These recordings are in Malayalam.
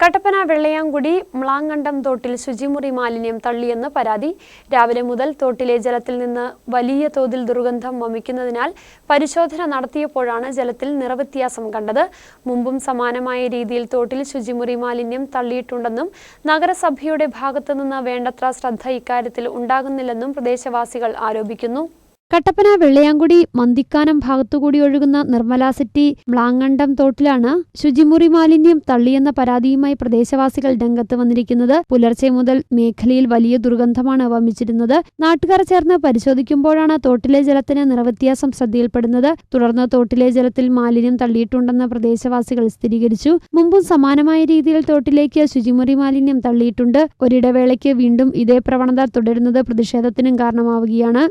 കട്ടപ്പന വെള്ളയാംകുടി മ്ലാങ്ങണ്ടം തോട്ടിൽ ശുചിമുറി മാലിന്യം തള്ളിയെന്ന് പരാതി. രാവിലെ മുതൽ തോട്ടിലെ ജലത്തിൽ നിന്ന് വലിയ തോതിൽ ദുർഗന്ധം വമിക്കുന്നതിനാൽ പരിശോധന നടത്തിയപ്പോഴാണ് ജലത്തിൽ നിറവ്യത്യാസം കണ്ടത്. മുമ്പും സമാനമായ രീതിയിൽ തോട്ടിൽ ശുചിമുറി മാലിന്യം തള്ളിയിട്ടുണ്ടെന്നും നഗരസഭയുടെ ഭാഗത്തുനിന്ന് വേണ്ടത്ര ശ്രദ്ധ ഇക്കാര്യത്തിൽ ഉണ്ടാകുന്നില്ലെന്നും പ്രദേശവാസികൾ ആരോപിക്കുന്നു. കട്ടപ്പന വെള്ളയാങ്കുടി മന്തിക്കാനം ഭാഗത്തുകൂടി ഒഴുകുന്ന നിർമ്മല സിറ്റി മ്ലാങ്ങണ്ടം തോട്ടിലാണ് ശുചിമുറി മാലിന്യം തള്ളിയെന്ന പരാതിയുമായി പ്രദേശവാസികൾ രംഗത്ത് വന്നിരിക്കുന്നത്. പുലർച്ചെ മുതൽ മേഖലയിൽ വലിയ ദുർഗന്ധമാണ് വമിച്ചിരുന്നത്. നാട്ടുകാർ ചേർന്ന് പരിശോധിക്കുമ്പോഴാണ് തോട്ടിലെ ജലത്തിന് നിറവ്യത്യാസം ശ്രദ്ധയിൽപ്പെടുന്നത്. തുടർന്ന് തോട്ടിലെ ജലത്തിൽ മാലിന്യം തള്ളിയിട്ടുണ്ടെന്ന് പ്രദേശവാസികൾ സ്ഥിരീകരിച്ചു. മുമ്പും സമാനമായ രീതിയിൽ തോട്ടിലേക്ക് ശുചിമുറി മാലിന്യം തള്ളിയിട്ടുണ്ട്. ഒരിടവേളയ്ക്ക് വീണ്ടും ഇതേ പ്രവണത തുടരുന്നത് പ്രതിഷേധത്തിനും കാരണമാവുകയാണ്.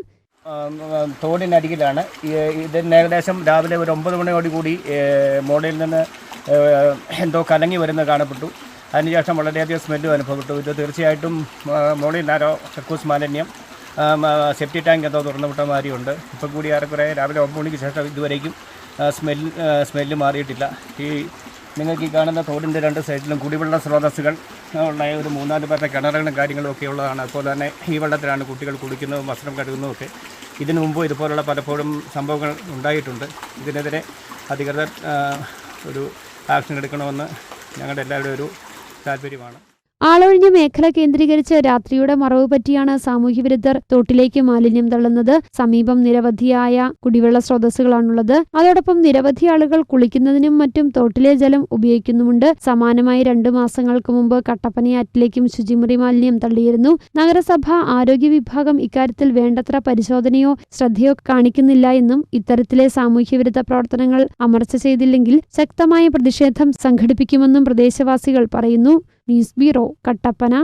തോടിനരികിലാണ്. ഇത് ഏകദേശം രാവിലെ ഒരു ഒമ്പത് മണിയോടുകൂടി മോഡയിൽ നിന്ന് എന്തോ കലങ്ങി വരുന്നത് കാണപ്പെട്ടു. അതിനുശേഷം വളരെയധികം സ്മെല്ലും അനുഭവപ്പെട്ടു. ഇത് തീർച്ചയായിട്ടും മോളിൽ നിന്നാരോ കക്കൂസ് മാലിന്യം സെഫ്റ്റി ടാങ്ക് എന്തോ തുറന്നു വിട്ട മാതിരിയുണ്ട്. ഇപ്പോൾ കൂടി ഏറെക്കുറെ രാവിലെ ഒമ്പത് മണിക്ക് ശേഷം ഇതുവരേക്കും സ്മെല്ല് സ്മെല്ല് മാറിയിട്ടില്ല. ഈ നിങ്ങൾക്ക് ഈ കാണുന്ന തോടിന്റെ രണ്ട് സൈഡിലും കുടിവെള്ള സ്രോതസ്സുകൾ ഉള്ള ഒരു മൂന്നാൽ പേരുടെ കിണറുകളും കാര്യങ്ങളും ഒക്കെ ഉള്ളതാണ്. അതുപോലെ തന്നെ ഈ വെള്ളത്തിലാണ് കുട്ടികൾ കുടിക്കുന്നതും വസ്ത്രം കഴുകുന്നതും ഒക്കെ. ഇതിനു മുമ്പ് ഇതുപോലുള്ള പലപ്പോഴും സംഭവങ്ങൾ ഉണ്ടായിട്ടുണ്ട്. ഇതിനെതിരെ അധികൃതർ ഒരു ആക്ഷൻ എടുക്കണമെന്ന് ഞങ്ങളുടെ എല്ലാവരുടെ ഒരു താല്പര്യമാണ്. ആളൊഴിഞ്ഞ മേഖല കേന്ദ്രീകരിച്ച് രാത്രിയുടെ മറവ് പറ്റിയാണ് സാമൂഹ്യവിരുദ്ധർ തോട്ടിലേക്ക് മാലിന്യം തള്ളുന്നത്. സമീപം നിരവധിയായ കുടിവെള്ള സ്രോതസ്സുകളാണുള്ളത്. അതോടൊപ്പം നിരവധി ആളുകൾ കുളിക്കുന്നതിനും മറ്റും തോട്ടിലെ ജലം ഉപയോഗിക്കുന്നുമുണ്ട്. സമാനമായി രണ്ടു മാസങ്ങൾക്ക് മുമ്പ് കട്ടപ്പനയാറ്റിലേക്കും ശുചിമുറി മാലിന്യം തള്ളിയിരുന്നു. നഗരസഭ ആരോഗ്യ വിഭാഗം ഇക്കാര്യത്തിൽ വേണ്ടത്ര പരിശോധനയോ ശ്രദ്ധയോ കാണിക്കുന്നില്ല എന്നും ഇത്തരത്തിലെ സാമൂഹ്യവിരുദ്ധ പ്രവർത്തനങ്ങൾ അമർച്ച ചെയ്തില്ലെങ്കിൽ ശക്തമായ പ്രതിഷേധം സംഘടിപ്പിക്കുമെന്നും പ്രദേശവാസികൾ പറയുന്നു. News bureau Kattappana